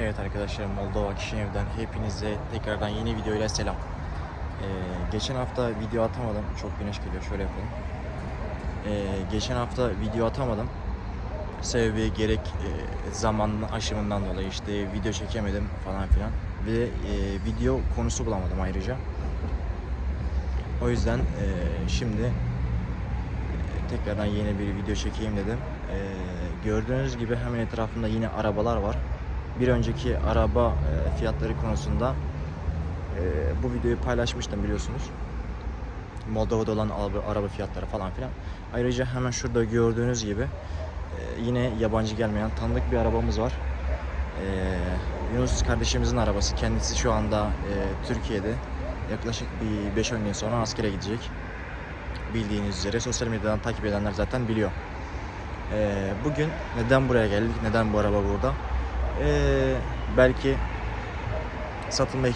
Evet arkadaşlar Moldova Kişinev'den hepinize tekrardan yeni videoyla selam. Ee, geçen hafta video atamadım. Çok güneş geliyor. Şöyle yapalım. Ee, geçen hafta video atamadım. Sebebi gerek e, zaman aşımından dolayı işte video çekemedim falan filan. Ve e, video konusu bulamadım ayrıca. O yüzden e, şimdi e, tekrardan yeni bir video çekeyim dedim. E, gördüğünüz gibi hemen etrafında yine arabalar var. Bir önceki araba e, fiyatları konusunda e, bu videoyu paylaşmıştım biliyorsunuz. Moldova'da olan araba, fiyatları falan filan. Ayrıca hemen şurada gördüğünüz gibi e, yine yabancı gelmeyen tanıdık bir arabamız var. Yunus kardeşimizin arabası. Kendisi şu anda Türkiye'de. Yaklaşık bir 5-10 gün sonra askere gidecek. Bildiğiniz üzere sosyal medyadan takip edenler zaten biliyor. Bugün neden buraya geldik? Neden bu araba burada? Ee, belki satılma e,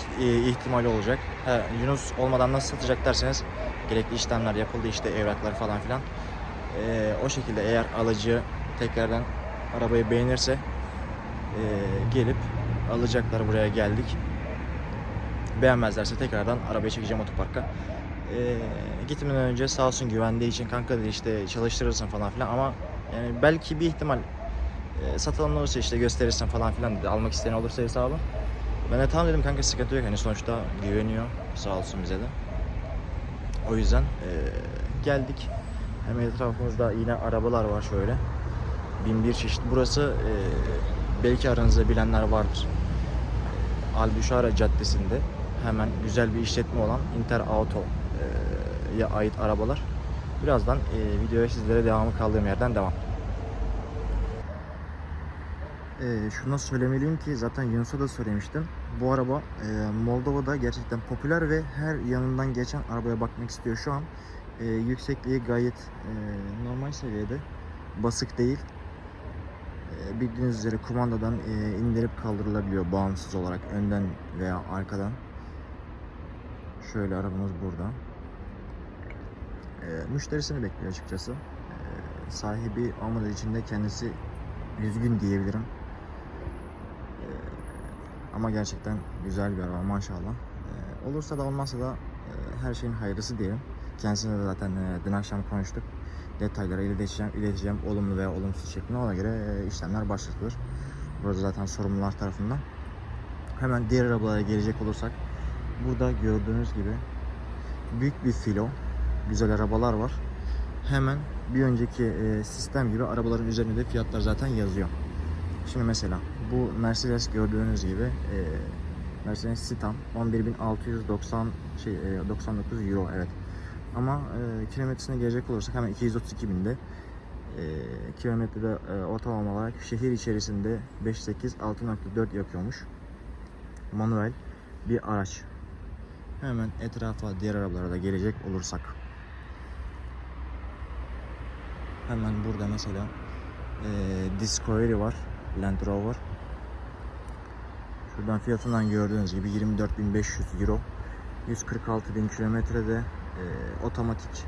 ihtimali olacak. Ha, Yunus olmadan nasıl satacak derseniz gerekli işlemler yapıldı işte evraklar falan filan. Ee, o şekilde eğer alıcı tekrardan arabayı beğenirse e, gelip alacaklar buraya geldik. Beğenmezlerse tekrardan arabayı çekeceğim otoparka. Ee, gitmeden önce sağ olsun güvendiği için kanka dedi işte çalıştırırsın falan filan ama yani belki bir ihtimal e, satılan olursa işte gösterirsen falan filan dedi. Almak isteyen olursa hesabı. Ben de tamam dedim kanka sıkıntı yok. Hani sonuçta güveniyor. Sağ olsun bize de. O yüzden e, geldik. Hemen etrafımızda yine arabalar var şöyle. Bin bir çeşit. Burası e, belki aranızda bilenler vardır. Albüşara Caddesi'nde hemen güzel bir işletme olan Inter Auto'ya ait arabalar. Birazdan e, videoya sizlere devamı kaldığım yerden devam. Ee, şunu söylemeliyim ki zaten Yunus'a da söylemiştim. Bu araba e, Moldova'da gerçekten popüler ve her yanından geçen arabaya bakmak istiyor şu an. E, yüksekliği gayet e, normal seviyede. Basık değil. E, bildiğiniz üzere kumandadan e, indirip kaldırılabiliyor bağımsız olarak önden veya arkadan. Şöyle arabamız burada. E, müşterisini bekliyor açıkçası. E, sahibi olmadığı için de kendisi üzgün diyebilirim. Ama gerçekten güzel bir araba maşallah. Ee, olursa da olmazsa da e, her şeyin hayırlısı diyelim. Kendisine de zaten e, dün akşam konuştuk. Detayları ileteceğim, ileteceğim olumlu veya olumsuz şeklinde ona göre e, işlemler başlatılır. Burada zaten sorumlular tarafından. Hemen diğer arabalara gelecek olursak burada gördüğünüz gibi büyük bir filo güzel arabalar var. Hemen bir önceki e, sistem gibi arabaların üzerinde de fiyatlar zaten yazıyor. Şimdi mesela bu Mercedes gördüğünüz gibi e, Mercedes Citan 11.690 şey e, 99 euro evet. Ama e, kilometresine gelecek olursak hemen 232 binde e, kilometrede e, ortalama olarak şehir içerisinde 5.8 6.4 yakıyormuş. Manuel bir araç. Hemen etrafa diğer arabalara da gelecek olursak. Hemen burada mesela e, Discovery var. Land Rover. Şuradan fiyatından gördüğünüz gibi 24.500 euro. 146.000 kilometrede e, otomatik.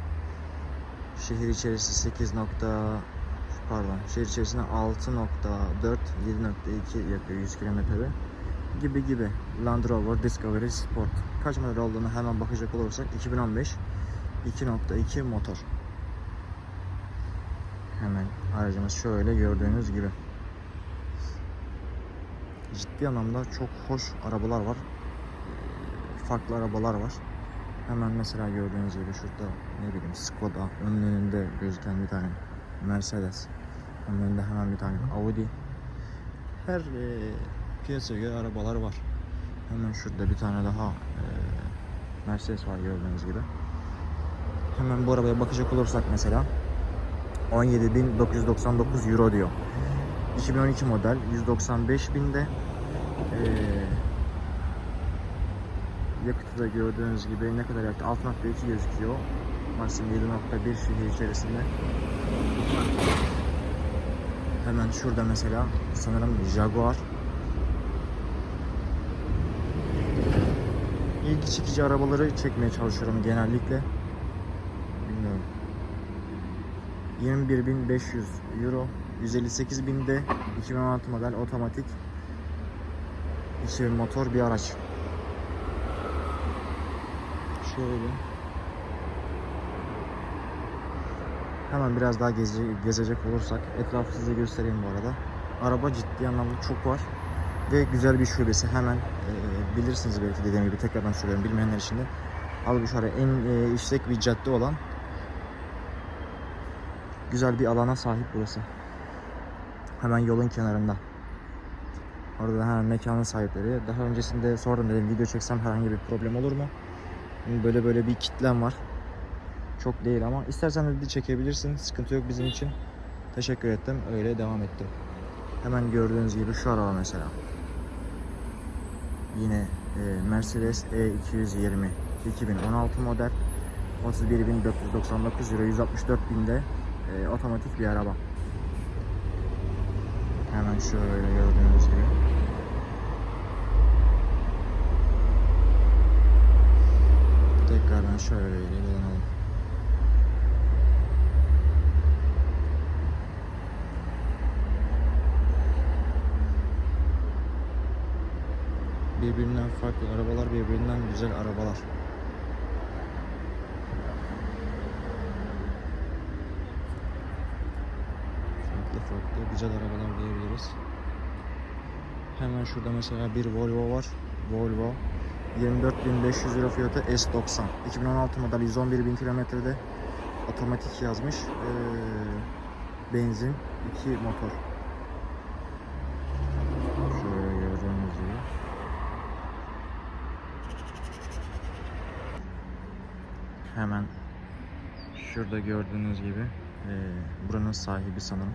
Şehir içerisi 8 nokta pardon şehir içerisinde 6.4 7.2 yapıyor 100 kilometrede gibi gibi Land Rover Discovery Sport kaç model olduğunu hemen bakacak olursak 2015 2.2 motor hemen aracımız şöyle gördüğünüz gibi ciddi anlamda çok hoş arabalar var. Ee, Farklı arabalar var. Hemen mesela gördüğünüz gibi şurada ne bileyim Skoda önün önünde gözüken bir tane Mercedes. Önünde hemen bir tane Audi. Her e, piyasaya göre arabalar var. Hemen şurada bir tane daha e, Mercedes var gördüğünüz gibi. Hemen bu arabaya bakacak olursak mesela 17.999 euro diyor. 2012 model 195 binde ee, yakıtı da gördüğünüz gibi ne kadar yaktı? 6.2 gözüküyor. Maksimum 7.1 şehir içerisinde. Hemen şurada mesela sanırım Jaguar. İlgi çekici arabaları çekmeye çalışıyorum genellikle. Bilmiyorum. 21.500 euro 158 binde 2016 model otomatik İçi motor bir araç. Şöyle. Hemen biraz daha geze, gezecek olursak etrafı size göstereyim bu arada. Araba ciddi anlamda çok var ve güzel bir şubesi hemen e, bilirsiniz belki dediğim gibi tekrardan söylüyorum bilmeyenler için de Albüşar'a en e, işlek bir cadde olan güzel bir alana sahip burası. Hemen yolun kenarında. Orada da hemen mekanın sahipleri. Daha öncesinde sordum dedim video çeksem herhangi bir problem olur mu? Böyle böyle bir kitlem var. Çok değil ama istersen dedi çekebilirsin. Sıkıntı yok bizim için. Teşekkür ettim. Öyle devam ettim. Hemen gördüğünüz gibi şu araba mesela. Yine e, Mercedes E220 2016 model 31.499 euro 164 binde e, otomatik bir araba. Hemen şöyle gördüğünüz gibi. Tekrardan şöyle ilerleyelim. Birbirinden farklı arabalar, birbirinden güzel arabalar. Farklı farklı güzel arabalar diyebiliriz. Hemen şurada mesela bir Volvo var. Volvo 24.500 euro fiyatı S90. 2016 model 111.000 kilometrede otomatik yazmış. Ee, benzin, iki motor. Şöyle gördüğünüz gibi. Hemen şurada gördüğünüz gibi eee, buranın sahibi sanırım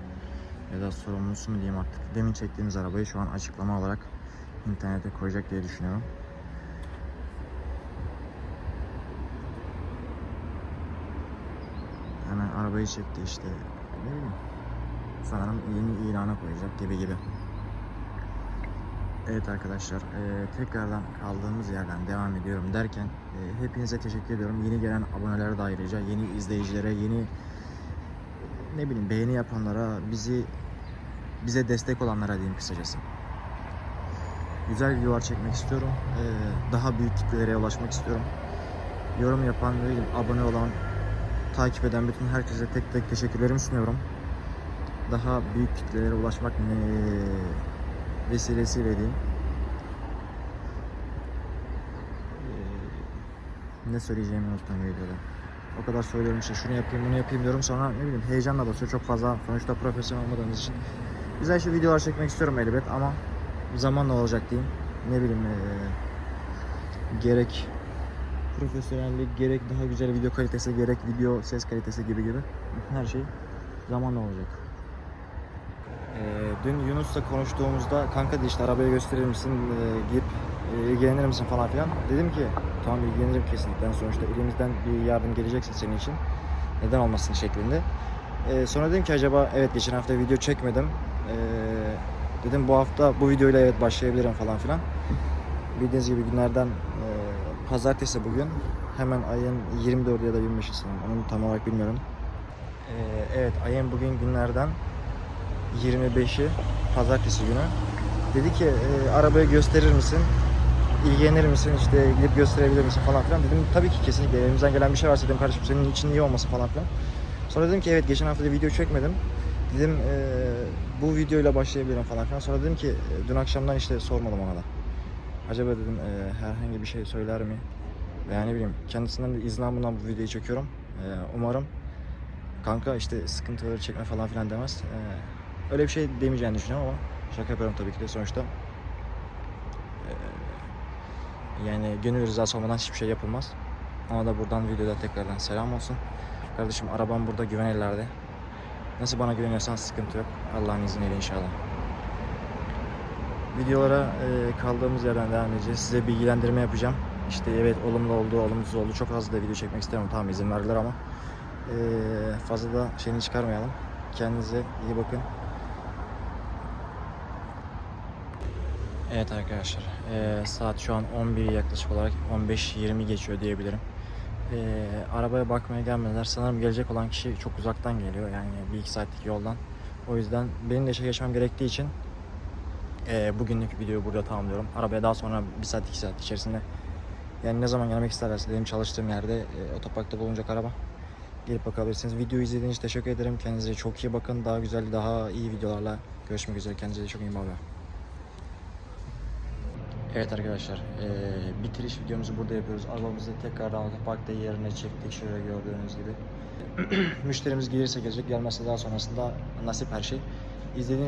ya da sorumlusu mu diyeyim artık. Demin çektiğimiz arabayı şu an açıklama olarak internete koyacak diye düşünüyorum. Hemen arabayı çekti işte. Ne bileyim. Sanırım yeni ilana koyacak gibi gibi. Evet arkadaşlar eee, tekrardan kaldığımız yerden devam ediyorum derken eee, hepinize teşekkür ediyorum. Yeni gelen abonelere de ayrıca yeni izleyicilere, yeni ne bileyim beğeni yapanlara, bizi bize destek olanlara diyeyim kısacası. Güzel videolar çekmek istiyorum. Eee, daha büyük kitlelere ulaşmak istiyorum. Yorum yapan, ne abone olan, takip eden bütün herkese tek tek teşekkürlerimi sunuyorum. Daha büyük kitlelere ulaşmak vesilesiyle diyeyim. Ee, ne söyleyeceğimi unuttum videoda. O kadar söylüyorum işte şunu yapayım bunu yapayım diyorum sonra ne bileyim heyecanla basıyor çok fazla sonuçta profesyonel olmadığımız için. Güzel şu videolar çekmek istiyorum elbet ama zamanla olacak diyeyim. Ne bileyim ee, gerek profesyonellik gerek daha güzel video kalitesi gerek video ses kalitesi gibi gibi her şey zamanla olacak. Ee, dün Yunus'la konuştuğumuzda kanka de işte arabayı gösterir misin, ee, gidip ee, ilgilenir misin falan filan. Dedim ki tamam ilgilenirim kesinlikle. Yani sonuçta elimizden bir yardım gelecekse senin için. Neden olmasın şeklinde. Ee, sonra dedim ki acaba evet geçen hafta video çekmedim. Ee, dedim bu hafta bu videoyla evet başlayabilirim falan filan. Bildiğiniz gibi günlerden e, pazartesi bugün. Hemen ayın 24 ya da 25'i sanırım. Onu tam olarak bilmiyorum. Ee, evet ayın bugün günlerden 25'i pazartesi günü. Dedi ki e, arabayı gösterir misin? İlgilenir misin? İşte gidip gösterebilir misin falan filan. Dedim tabii ki kesinlikle elimizden gelen bir şey varsa dedim kardeşim senin için iyi olması falan filan. Sonra dedim ki evet geçen hafta da video çekmedim. Dedim e, bu videoyla başlayabilirim falan filan. Sonra dedim ki e, dün akşamdan işte sormadım ona da. Acaba dedim e, herhangi bir şey söyler mi? Veya ne bileyim kendisinden de izin almadan bu videoyu çekiyorum. E, umarım kanka işte sıkıntıları çekme falan filan demez. E, öyle bir şey demeyeceğini düşünüyorum ama şaka yapıyorum tabii ki de sonuçta. E, yani gönül rızası olmadan hiçbir şey yapılmaz. Ona da buradan videoda tekrardan selam olsun. Kardeşim arabam burada güven ellerde. Nasıl bana güveniyorsan sıkıntı yok. Allah'ın izniyle inşallah. Videolara e, kaldığımız yerden devam edeceğiz. Size bilgilendirme yapacağım. İşte evet olumlu oldu, olumsuz oldu. Çok fazla da video çekmek istemiyorum. Tamam izin verdiler ama e, fazla da şeyini çıkarmayalım. Kendinize iyi bakın. Evet arkadaşlar e, saat şu an 11 yaklaşık olarak 15-20 geçiyor diyebilirim. E, arabaya bakmaya gelmediler. Sanırım gelecek olan kişi çok uzaktan geliyor yani bir iki saatlik yoldan. O yüzden benim de işe geçmem gerektiği için Ee, bugünlük videoyu burada tamamlıyorum. Arabaya daha sonra 1 saat 2 saat içerisinde yani ne zaman gelmek isterlerse benim çalıştığım yerde e, otoparkta bulunacak araba. Gelip bakabilirsiniz. Videoyu izlediğiniz için teşekkür ederim. Kendinize çok iyi bakın. Daha güzel, daha iyi videolarla görüşmek üzere. Kendinize çok iyi bakın. Evet arkadaşlar, eee, bitiriş videomuzu burada yapıyoruz. Arabamızı tekrardan otoparkta yerine çektik şöyle gördüğünüz gibi. Müşterimiz gelirse gelecek, gelmezse daha sonrasında nasip her şey. İzlediğiniz